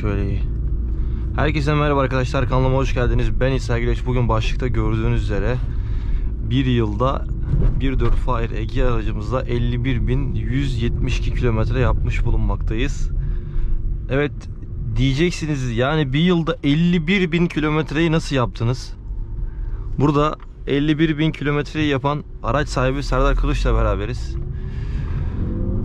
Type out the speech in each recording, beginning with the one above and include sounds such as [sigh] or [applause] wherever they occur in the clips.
şöyle iyi. Herkese merhaba arkadaşlar kanalıma hoş geldiniz. Ben İsa Güleç. Bugün başlıkta gördüğünüz üzere bir yılda 1.4 Fire Ege aracımızda 51.172 kilometre yapmış bulunmaktayız. Evet diyeceksiniz yani bir yılda 51.000 kilometreyi nasıl yaptınız? Burada 51.000 kilometreyi yapan araç sahibi Serdar Kılıç'la beraberiz.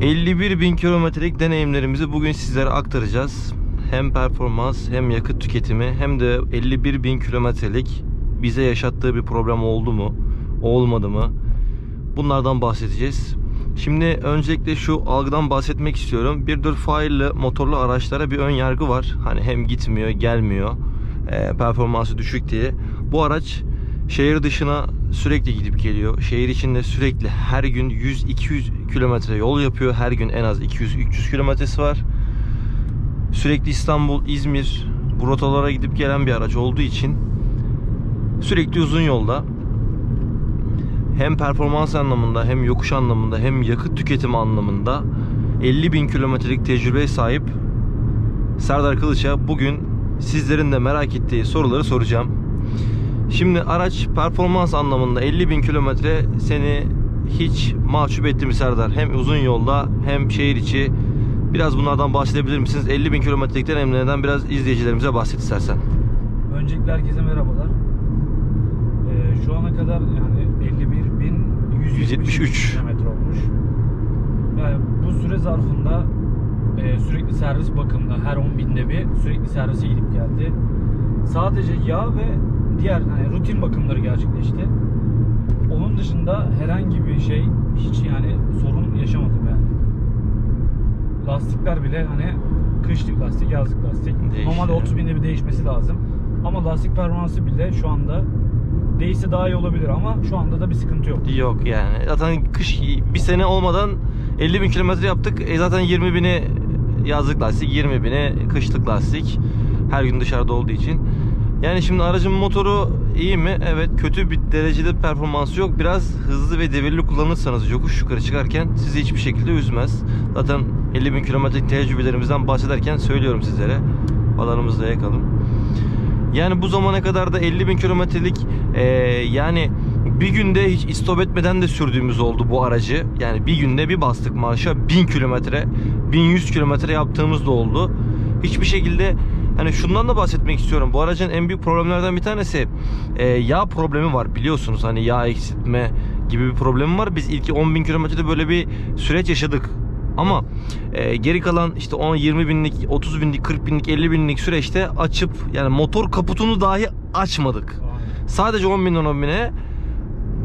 51 bin kilometrelik deneyimlerimizi bugün sizlere aktaracağız. Hem performans hem yakıt tüketimi hem de 51 bin kilometrelik bize yaşattığı bir problem oldu mu olmadı mı bunlardan bahsedeceğiz. Şimdi öncelikle şu algıdan bahsetmek istiyorum. 1.4 Fire'lı motorlu araçlara bir ön yargı var. Hani hem gitmiyor gelmiyor e, performansı düşük diye. Bu araç şehir dışına sürekli gidip geliyor. Şehir içinde sürekli her gün 100-200 kilometre yol yapıyor. Her gün en az 200-300 kilometresi var. Sürekli İstanbul, İzmir bu rotalara gidip gelen bir araç olduğu için sürekli uzun yolda hem performans anlamında hem yokuş anlamında hem yakıt tüketimi anlamında 50 bin kilometrelik tecrübeye sahip Serdar Kılıç'a bugün sizlerin de merak ettiği soruları soracağım. Şimdi araç performans anlamında 50 bin kilometre seni hiç mahcup etti mi Serdar? Hem uzun yolda hem şehir içi. Biraz bunlardan bahsedebilir misiniz? 50 bin kilometrelik deneyimlerinden biraz izleyicilerimize bahset istersen. Öncelikle herkese merhabalar. Ee, şu ana kadar yani 51.173 173. kilometre olmuş. Yani bu süre zarfında e, sürekli servis bakımında her 10 binde bir sürekli servise gidip geldi. Sadece yağ ve diğer hani rutin bakımları gerçekleşti. Onun dışında herhangi bir şey hiç yani sorun yaşamadım yani. Lastikler bile hani kışlık lastik, yazlık lastik. Değişiyor. Normalde 30 binde bir değişmesi lazım. Ama lastik performansı bile şu anda değişse daha iyi olabilir ama şu anda da bir sıkıntı yok. Yok yani. Zaten kış bir sene olmadan 50 bin kilometre yaptık. E zaten 20 bini yazlık lastik, 20 bini kışlık lastik. Her gün dışarıda olduğu için. Yani şimdi aracın motoru iyi mi? Evet kötü bir derecede performansı yok. Biraz hızlı ve devirli kullanırsanız yokuş yukarı çıkarken sizi hiçbir şekilde üzmez. Zaten 50 bin kilometrelik tecrübelerimizden bahsederken söylüyorum sizlere. Alanımızda yakalım. Yani bu zamana kadar da 50 bin kilometrelik eee, yani bir günde hiç istop etmeden de sürdüğümüz oldu bu aracı. Yani bir günde bir bastık marşa 1000 kilometre, 1100 kilometre yaptığımız da oldu. Hiçbir şekilde hani şundan da bahsetmek istiyorum. Bu aracın en büyük problemlerden bir tanesi eee, yağ problemi var biliyorsunuz. Hani yağ eksiltme gibi bir problemi var. Biz ilk 10 bin kilometrede böyle bir süreç yaşadık. Ama e, geri kalan işte 10 20 binlik, 30 binlik, 40 binlik, 50 binlik süreçte açıp yani motor kaputunu dahi açmadık. Sadece 10 bin 10 bine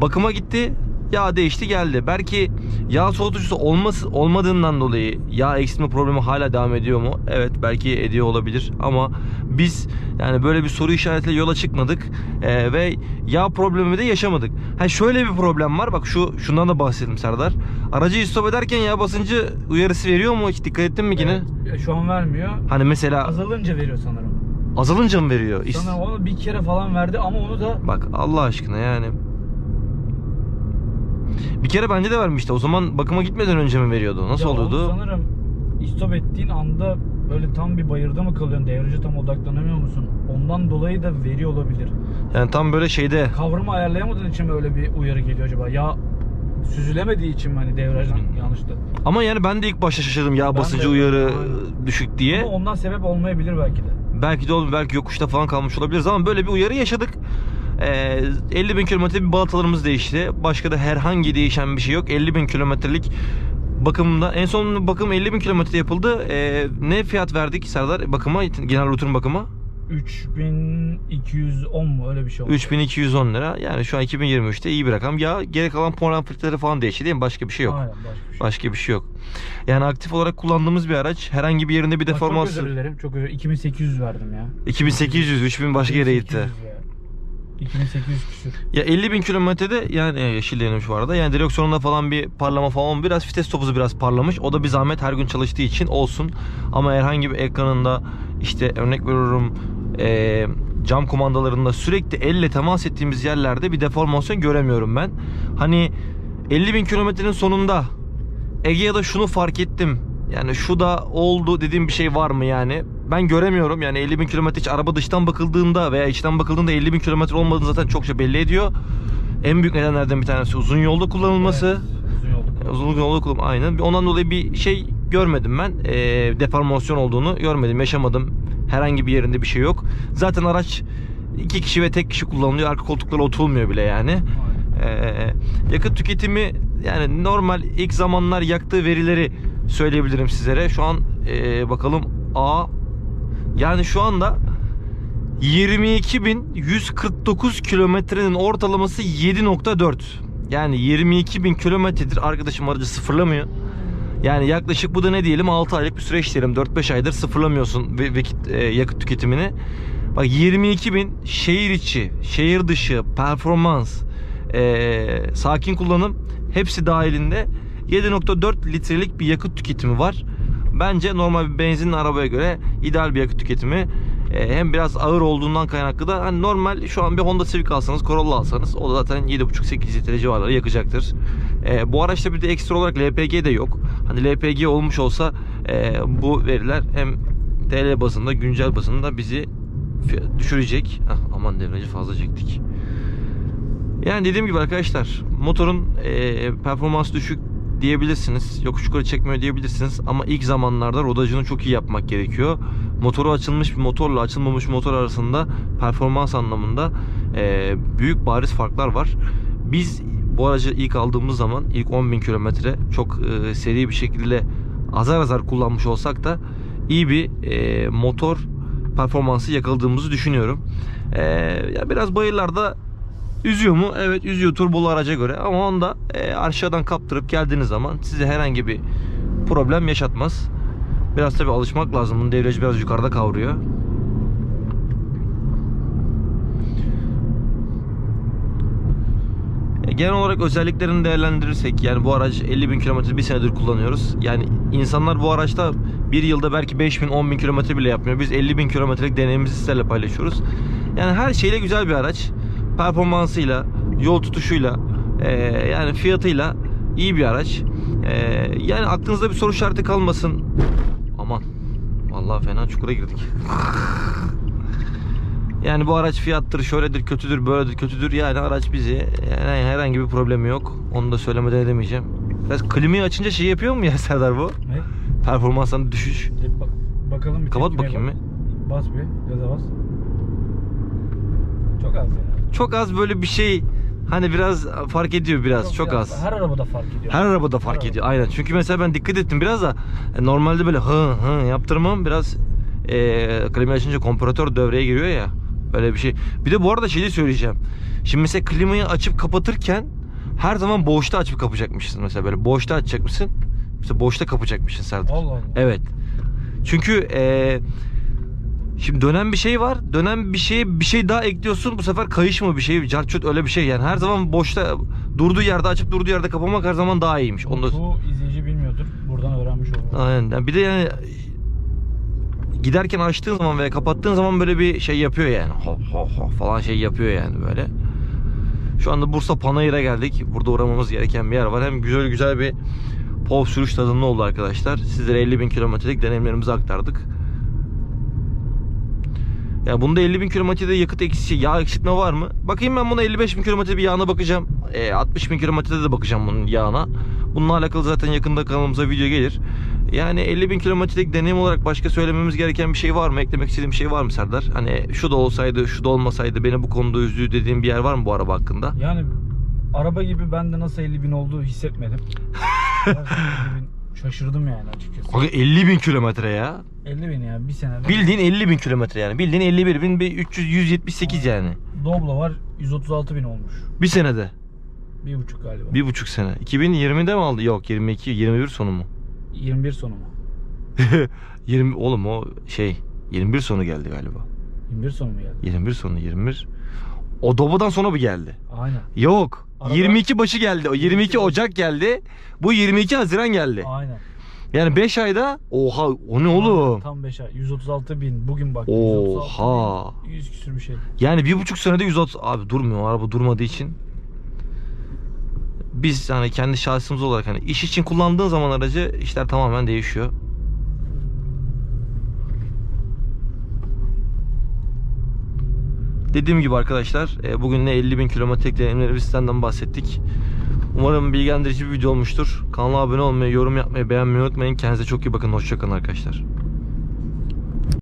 bakıma gitti. Yağ değişti geldi. Belki yağ soğutucusu olması olmadığından dolayı yağ eksilme problemi hala devam ediyor mu? Evet belki ediyor olabilir ama biz yani böyle bir soru işaretiyle yola çıkmadık Ee, ve yağ problemi de yaşamadık. Ha şöyle bir problem var. Bak şu şundan da bahsedelim Serdar. Aracı stop ederken yağ basıncı uyarısı veriyor mu? Hiç dikkat ettin mi yine? Evet, şu an vermiyor. Hani mesela Azalınca veriyor sanırım. azalınca mı veriyor? Sanırım onu bir kere falan verdi ama onu da Bak Allah aşkına yani. Bir kere bence de vermişti. O zaman bakıma gitmeden önce mi veriyordu? Nasıl Ya oluyordu? Sanırım istop ettiğin anda böyle tam bir bayırda mı kalıyorsun? Devreci tam odaklanamıyor musun? Ondan dolayı da veriyor olabilir. Yani tam böyle şeyde Kavramı ayarlayamadığın için mi öyle bir uyarı geliyor acaba? Ya süzülemediği için mi hani devrajdan yanlıştı? Ama yani ben de ilk başta şaşırdım ya Ben basıncı de, uyarı aynen. düşük diye. Ama ondan sebep olmayabilir belki de. Belki de oğlum belki yokuşta falan kalmış olabiliriz ama böyle bir uyarı yaşadık. Ee, 50 bin kilometre bir balatalarımız değişti. Başka da herhangi değişen bir şey yok. 50 bin kilometrelik bakımında en son bakım 50 bin kilometre yapıldı. Ee, ne fiyat verdik Serdar bakıma genel rutin bakıma? 3210 mu öyle bir şey oldu. 3210 lira. Yani şu an 2023'te iyi bir rakam. Ya gerek kalan program filtreleri falan değişti değil mi? Başka bir şey yok. Aynen başka bir şey. Başka bir şey yok. Yani aktif olarak kullandığımız bir araç. Herhangi bir yerinde bir Bak, Çok deformasyon. özür dilerim. Çok özür 2800 verdim ya. 2800, 3000 başka yere gitti. 2800 ya. 2800 küsür. Ya 50 bin kilometrede yani e, yeşil yanmış bu arada. Yani direksiyonunda falan bir parlama falan biraz vites topuzu biraz parlamış. O da bir zahmet her gün çalıştığı için olsun. Ama herhangi bir ekranında işte örnek veriyorum e, cam kumandalarında sürekli elle temas ettiğimiz yerlerde bir deformasyon göremiyorum ben. Hani 50 bin kilometrenin sonunda Egea'da şunu fark ettim Yani şu da oldu dediğim bir şey var mı yani? Ben göremiyorum. Yani 50 bin kilometre hiç araba dıştan bakıldığında veya içten bakıldığında 50 bin kilometre olmadığını zaten çokça belli ediyor. En büyük nedenlerden bir tanesi uzun yolda kullanılması. Evet, uzun yolda. Kullanım aynen. Ondan dolayı bir şey görmedim ben. E, deformasyon olduğunu görmedim. Yaşamadım. Herhangi bir yerinde bir şey yok. Zaten araç iki kişi ve tek kişi kullanılıyor. Arka koltuklara oturulmuyor bile yani. Ee, yakıt tüketimi yani normal ilk zamanlar yaktığı verileri söyleyebilirim sizlere. Şu an ee, bakalım A yani şu anda 22.149 kilometrenin ortalaması 7.4. Yani 22.000 kilometredir arkadaşım aracı sıfırlamıyor. Yani yaklaşık bu da ne diyelim 6 aylık bir süreç diyelim 4-5 aydır sıfırlamıyorsun vakit, e, yakıt tüketimini. Bak 22.000 şehir içi, şehir dışı, performans, e, sakin kullanım hepsi dahilinde 7.4 litrelik bir yakıt tüketimi var. Bence normal bir benzinli arabaya göre ideal bir yakıt tüketimi. E, hem biraz ağır olduğundan kaynaklı da hani normal şu an bir Honda Civic alsanız, Corolla alsanız o da zaten 7.5-8 litre civarları yakacaktır. E, bu araçta bir de ekstra olarak LPG de yok. Hani LPG olmuş olsa e, bu veriler hem TL bazında, güncel bazında bizi düşürecek. Ah, aman devreci fazla çektik. Yani dediğim gibi arkadaşlar motorun e, performans düşük diyebilirsiniz. Yokuş yukarı çekmiyor diyebilirsiniz. Ama ilk zamanlarda rodajını çok iyi yapmak gerekiyor. Motoru açılmış bir motorla açılmamış bir motor arasında performans anlamında e, büyük bariz farklar var. Biz bu aracı ilk aldığımız zaman ilk 10.000 kilometre çok e, seri bir şekilde azar azar kullanmış olsak da iyi bir e, motor performansı yakaladığımızı düşünüyorum. E, ya biraz bayırlarda Üzüyor mu? Evet üzüyor turbolu araca göre ama onda e, aşağıdan kaptırıp geldiğiniz zaman size herhangi bir problem yaşatmaz. Biraz tabi alışmak lazım. Bunun devreci biraz yukarıda kavruyor. E, Genel olarak özelliklerini değerlendirirsek yani bu araç 50 bin kilometre bir senedir kullanıyoruz. Yani insanlar bu araçta bir yılda belki 5 bin 10 bin kilometre bile yapmıyor. Biz 50 bin kilometrelik deneyimimizi sizlerle paylaşıyoruz. Yani her şeyle güzel bir araç. Performansıyla, yol tutuşuyla, e, yani fiyatıyla iyi bir araç. E, yani aklınızda bir soru işareti kalmasın. Aman. Vallahi fena çukura girdik. [laughs] Yani bu araç fiyattır, şöyledir, kötüdür, böyledir, kötüdür. Yani araç bizi yani herhangi bir problemi yok. Onu da söylemeden edemeyeceğim. Biraz klimayı açınca şey yapıyor mu ya [laughs] Serdar bu? Ne? Performanstan düşüş. E, bak, bakalım bir Kapat bakayım bak. bir. Bas bir. Gaza bas. Çok az yani. Çok az böyle bir şey hani biraz fark ediyor biraz. Çok, ya, az. Her arabada fark ediyor. Her arabada fark Her ediyor. Aynen. Çünkü mesela ben dikkat ettim biraz da e, normalde böyle hı hı yaptırmam biraz e, klimayı açınca kompresör devreye giriyor ya. Öyle bir şey. Bir de bu arada şeyi söyleyeceğim. Şimdi mesela klimayı açıp kapatırken her zaman boşta açıp kapayacakmışsın mesela böyle boşta açacakmışsın. Mesela boşta kapayacakmışsın Serdar. Allah Allah. Evet. Çünkü e, şimdi dönen bir şey var. Dönen bir şeye bir şey daha ekliyorsun. Bu sefer kayış mı bir şey, carçut öyle bir şey yani. Her zaman boşta durduğu yerde açıp durduğu yerde kapamak her zaman daha iyiymiş. Onu da... Bu izleyici bilmiyordur. Buradan öğrenmiş olur. Aynen. Yani bir de yani giderken açtığın zaman veya kapattığın zaman böyle bir şey yapıyor yani. Ho ho ho falan şey yapıyor yani böyle. Şu anda Bursa Panayır'a geldik. Burada uğramamız gereken bir yer var. Hem güzel güzel bir POV sürüş tadında oldu arkadaşlar. Sizlere 50 bin kilometrelik deneyimlerimizi aktardık. Ya bunda 50 bin kilometrede yakıt eksi yağ eksiltme var mı? Bakayım ben buna 55 bin kilometre bir yağına bakacağım. E, 60 bin kilometrede de bakacağım bunun yağına. Bununla alakalı zaten yakında kanalımıza video gelir. Yani 50 bin kilometrelik deneyim olarak başka söylememiz gereken bir şey var mı? Eklemek istediğim bir şey var mı Serdar? Hani şu da olsaydı, şu da olmasaydı beni bu konuda üzdüğü dediğim bir yer var mı bu araba hakkında? Yani araba gibi bende nasıl 50 bin olduğu hissetmedim. [laughs] Gerçekten 50 bin şaşırdım yani açıkçası. Kanka 50 bin kilometre ya. 50 bin ya bir senede. Bildiğin 50 bin kilometre yani. Bildiğin 51 bin bir 300 178 yani. Doblo var 136 bin olmuş. Bir senede. Bir buçuk galiba. Bir buçuk sene. 2020'de mi aldı? Yok 22, 21 sonu mu? 21 sonu mu? [laughs] 20 oğlum o şey 21 sonu geldi galiba. 21 sonu mu geldi? 21 sonu 21. O Dobo'dan sonra mı geldi? Aynen. Yok. Arada- 22 başı geldi. O 22 Ocak geldi. Bu 22 Haziran geldi. Aynen. Yani 5 ayda oha o ne oğlum? Tam 5 ay. 136 bin. Bugün bak. 136 Oha. bin, 100 küsür bir şey. Yani bir buçuk senede 130 abi durmuyor araba durmadığı için. Biz hani kendi şahsımız olarak hani iş için kullandığın zaman aracı işler tamamen değişiyor. Dediğim gibi arkadaşlar e, bugün ne 50 bin kilometrelik deneyimleri bahsettik. Umarım bilgilendirici bir video olmuştur. Kanala abone olmayı, yorum yapmayı, beğenmeyi unutmayın. Kendinize çok iyi bakın. Hoşçakalın arkadaşlar.